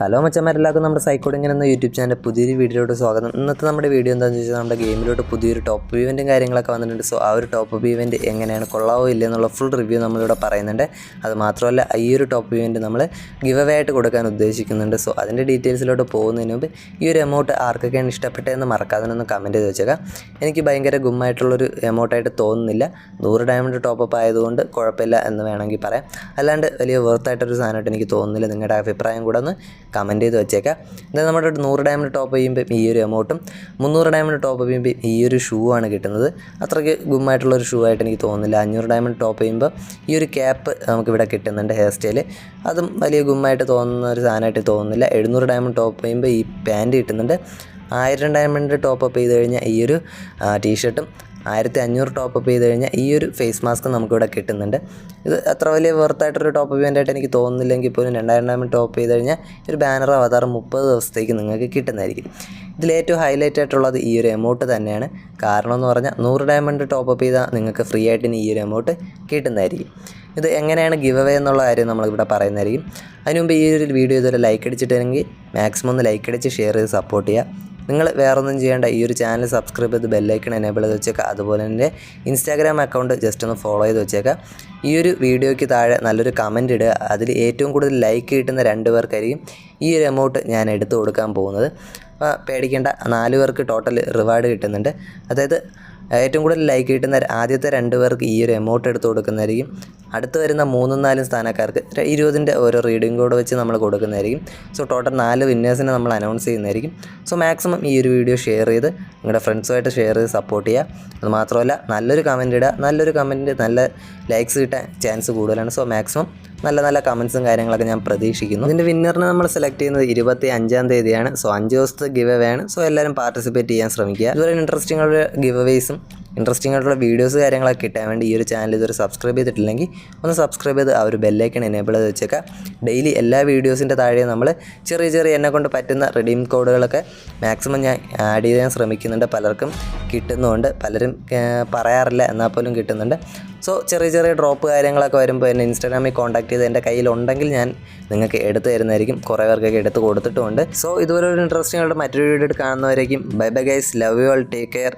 Hello മച്ചന്മാരെല്ലാവർക്കും നമ്മുടെ സൈക്കോഡിങ്ങനെ എന്ന YouTube channel പുതിയൊരു വീഡിയോയിലോട്ട് സ്വാഗതം. ഇന്നത്തെ നമ്മുടെ വീഡിയോ എന്താണെന്ന് വെച്ചാൽ നമ്മുടെ ഗെയിമിലോട്ട് പുതിയൊരു ടോപ്പ് ഇവന്റും കാര്യങ്ങളൊക്കെ വന്നിട്ടുണ്ട്. സോ ആ ഒരു ടോപ്പ് അപ്പ് ഇവന്റ് എങ്ങനെയാണ് കൊള്ളാവോ ഇല്ല എന്നുള്ള ഫുൾ റിവ്യൂ നമ്മളിവിടെ പറയുന്നുണ്ട്. അത് മാത്രമല്ല ഈ ഒരു ടോപ്പ് ഇവന്റ് നമ്മൾ ഗിവ് അവേ ആയിട്ട് കൊടുക്കാൻ ഉദ്ദേശിക്കുന്നുണ്ട്. സോ അതിന്റെ ഡീറ്റെയിൽസിലോട്ട് പോകുന്നതിന് മുമ്പ് ഈ ഒരു എമൗണ്ട് ആർക്കൊക്കെയാണ് ഇഷ്ടപ്പെട്ടതെന്ന് മറക്കാതെ ഒന്ന് കമന്റ് ചെയ്ത് വെച്ചേക്കാം. എനിക്ക് ഭയങ്കര ഗുമ്മായിട്ടുള്ളൊരു എമൗണ്ടായിട്ട് തോന്നുന്നില്ല. നൂറ് ഡയമണ്ട് ടോപ്പപ്പ് ആയതുകൊണ്ട് കുഴപ്പമില്ല എന്ന് വേണമെങ്കിൽ പറയാം. അല്ലാണ്ട് വലിയ വെർത്തായിട്ടൊരു സാധനമായിട്ട് എനിക്ക് തോന്നുന്നില്ല. നിങ്ങളുടെ അഭിപ്രായം കൂടെ ഒന്ന് കമന്റ് ചെയ്ത് വെച്ചേക്കാം. എന്തായാലും നമ്മുടെ ഒരു നൂറ് ഡയമണ്ട് ടോപ്പ് ചെയ്യുമ്പോൾ ഈ ഒരു എമൗണ്ടും മുന്നൂറ് ഡയമണ്ട് ടോപ്പ് ചെയ്യുമ്പോൾ ഈ ഒരു ഷൂ ആണ് കിട്ടുന്നത്. അത്രയ്ക്ക് ഗുമ്മായിട്ടുള്ളൊരു ഷൂ ആയിട്ട് എനിക്ക് തോന്നുന്നില്ല. അഞ്ഞൂറ് ഡയമണ്ട് ടോപ്പ് ചെയ്യുമ്പോൾ ഈ ഒരു ക്യാപ്പ് നമുക്കിവിടെ കിട്ടുന്നുണ്ട് ഹെയർ സ്റ്റൈൽ അതും വലിയ ഗുമ്മായിട്ട് തോന്നുന്ന ഒരു സാധനമായിട്ട് തോന്നുന്നില്ല. എഴുന്നൂറ് ഡയമണ്ട് ടോപ്പ് ചെയ്യുമ്പോൾ ഈ പാന്റ് കിട്ടുന്നുണ്ട്. ആയിരം ഡയമണ്ട് ടോപ്പ് അപ്പ് ചെയ്ത് കഴിഞ്ഞാൽ ഈ ഒരു ടീഷർട്ടും ആയിരത്തി അഞ്ഞൂറ് ടോപ്പ് അപ്പ് ചെയ്ത് കഴിഞ്ഞാൽ ഈ ഒരു ഫേസ് മാസ്ക് നമുക്കിവിടെ കിട്ടുന്നുണ്ട്. ഇത് അത്ര വലിയ വെറുത്തായിട്ടൊരു ടോപ്പ് ഇവന്റായിട്ട് എനിക്ക് തോന്നുന്നില്ലെങ്കിൽ പോലും രണ്ടായിരം ടോപ്പ് ചെയ്ത് കഴിഞ്ഞാൽ ഒരു ബാനർ അവതാർ മുപ്പത് ദിവസത്തേക്ക് നിങ്ങൾക്ക് കിട്ടുന്നതായിരിക്കും. ഇതിലേറ്റവും ഹൈലൈറ്റ് ആയിട്ടുള്ളത് ഈ ഒരു എമൗണ്ട് തന്നെയാണ്. കാരണം എന്ന് പറഞ്ഞാൽ നൂറ് ഡയമണ്ട് ടോപ്പ് അപ്പ് ചെയ്താൽ നിങ്ങൾക്ക് ഫ്രീ ആയിട്ട് ഈ ഒരു എമൗണ്ട് കിട്ടുന്നതായിരിക്കും. ഇത് എങ്ങനെയാണ് ഗിവ് അവേ എന്നുള്ള കാര്യം നമ്മളിവിടെ പറയുന്നതായിരിക്കും. അതിനുമുമ്പ് ഈ ഒരു വീഡിയോ ഇതുവരെ ലൈക്ക് അടിച്ചിട്ടുണ്ടെങ്കിൽ മാക്സിമം ഒന്ന് ലൈക്ക് അടിച്ച് ഷെയർ ചെയ്ത് സപ്പോർട്ട് ചെയ്യുക. നിങ്ങൾ വേറൊന്നും ചെയ്യേണ്ട ഈ ഒരു ചാനൽ സബ്സ്ക്രൈബ് ചെയ്ത് ബെല്ലൈക്കൺ എനേബിൾ ചെയ്ത് വെച്ചേക്കുക അതുപോലെ തന്നെ ഇൻസ്റ്റാഗ്രാം അക്കൗണ്ട് ജസ്റ്റ് ഒന്ന് ഫോളോ ചെയ്ത് വെച്ചേക്കുക ഈ ഒരു വീഡിയോയ്ക്ക് താഴെ നല്ലൊരു കമന്റ് ഇടുക. അതിൽ ഏറ്റവും കൂടുതൽ ലൈക്ക് കിട്ടുന്ന രണ്ട് പേർക്കായിരിക്കും ഈ ഒരു എമൗണ്ട് ഞാൻ എടുത്തു കൊടുക്കാൻ പോകുന്നത്. പേടിക്കേണ്ട. നാല് പേർക്ക് ടോട്ടൽ റിവാർഡ് കിട്ടുന്നുണ്ട്. അതായത് ഏറ്റവും കൂടുതൽ ലൈക്ക് കിട്ടുന്ന ആദ്യത്തെ രണ്ട് പേർക്ക് ഈ ഒരു എമൗണ്ട് എടുത്ത് കൊടുക്കുന്നതായിരിക്കും. അടുത്ത് വരുന്ന മൂന്നും നാലും സ്ഥാനക്കാർക്ക് ഇരുപതിന്റെ ഓരോ റീഡിംഗ് കോഡ് വെച്ച് നമ്മൾ കൊടുക്കുന്നതായിരിക്കും. സോ ടോട്ടൽ നാല് വിന്നേഴ്സിനെ നമ്മൾ അനൗൺസ് ചെയ്യുന്നതായിരിക്കും. സോ മാക്സിമം ഈ ഒരു വീഡിയോ ഷെയർ ചെയ്ത് നിങ്ങളുടെ ഫ്രണ്ട്സുമായിട്ട് ഷെയർ ചെയ്ത് സപ്പോർട്ട് ചെയ്യുക. അത് മാത്രമല്ല നല്ലൊരു കമന്റ് ഇടുക. നല്ലൊരു കമന്റ് നല്ല ലൈക്സ് കിട്ടാൻ ചാൻസ് കൂടുതലാണ്. സോ മാക്സിമം നല്ല നല്ല കമൻസും കാര്യങ്ങളൊക്കെ ഞാൻ പ്രതീക്ഷിക്കുന്നു. ഇതിന്റെ വിന്നറിനെ നമ്മൾ സെലക്ട് ചെയ്യുന്നത് ഇരുപത്തി അഞ്ചാം തീയതിയാണ്. സോ അഞ്ച് ദിവസത്തെ ഗിവ് അവേ ആണ്. സോ എല്ലാവരും പാർട്ടിസിപ്പേറ്റ് ചെയ്യാൻ ശ്രമിക്കുക. ഇതുപോലെ ഇൻട്രസ്റ്റിംഗ് ഉള്ള ഗിവ് അവേസും ഇൻട്രസ്റ്റിംഗ് ആയിട്ടുള്ള വീഡിയോസ് കാര്യങ്ങളൊക്കെ കിട്ടാൻ വേണ്ടി ഈ ഒരു ചാനൽ ഇതുവരെ സബ്സ്ക്രൈബ് ചെയ്തിട്ടില്ലെങ്കിൽ ഒന്ന് സബ്സ്ക്രൈബ് ചെയ്ത് ആ ഒരു ബെല്ലൈക്കൺ എനേബിൾ ചെയ്ത് വെച്ചേക്കാം. ഡെയിലി എല്ലാ വീഡിയോസിന്റെ താഴെ നമ്മൾ ചെറിയ ചെറിയ എന്നെ കൊണ്ട് പറ്റുന്ന റിഡീം കോഡുകളൊക്കെ മാക്സിമം ഞാൻ ആഡ് ചെയ്യാൻ ശ്രമിക്കുന്നുണ്ട്. പലർക്കും കിട്ടുന്നുണ്ട്. പലരും പറയാറില്ല. എന്നാൽ പോലും കിട്ടുന്നുണ്ട്. സോ ചെറിയ ചെറിയ ഡ്രോപ്പ് കാര്യങ്ങളൊക്കെ വരുമ്പോൾ എന്നെ ഇൻസ്റ്റാഗ്രാമിൽ കോൺടാക്ട് ചെയ്ത് എന്റെ കയ്യിലുണ്ടെങ്കിൽ ഞാൻ നിങ്ങൾക്ക് എടുത്തു തരുന്നതായിരിക്കും. കുറേ പേർക്കൊക്കെ എടുത്ത് കൊടുത്തിട്ടുമുണ്ട്. സോ ഇതുപോലെ ഒരു ഇൻട്രസ്റ്റിംഗ് ആയിട്ട് മറ്റൊരു video കാണുന്നവരേക്കും. Bye bye guys love you all take care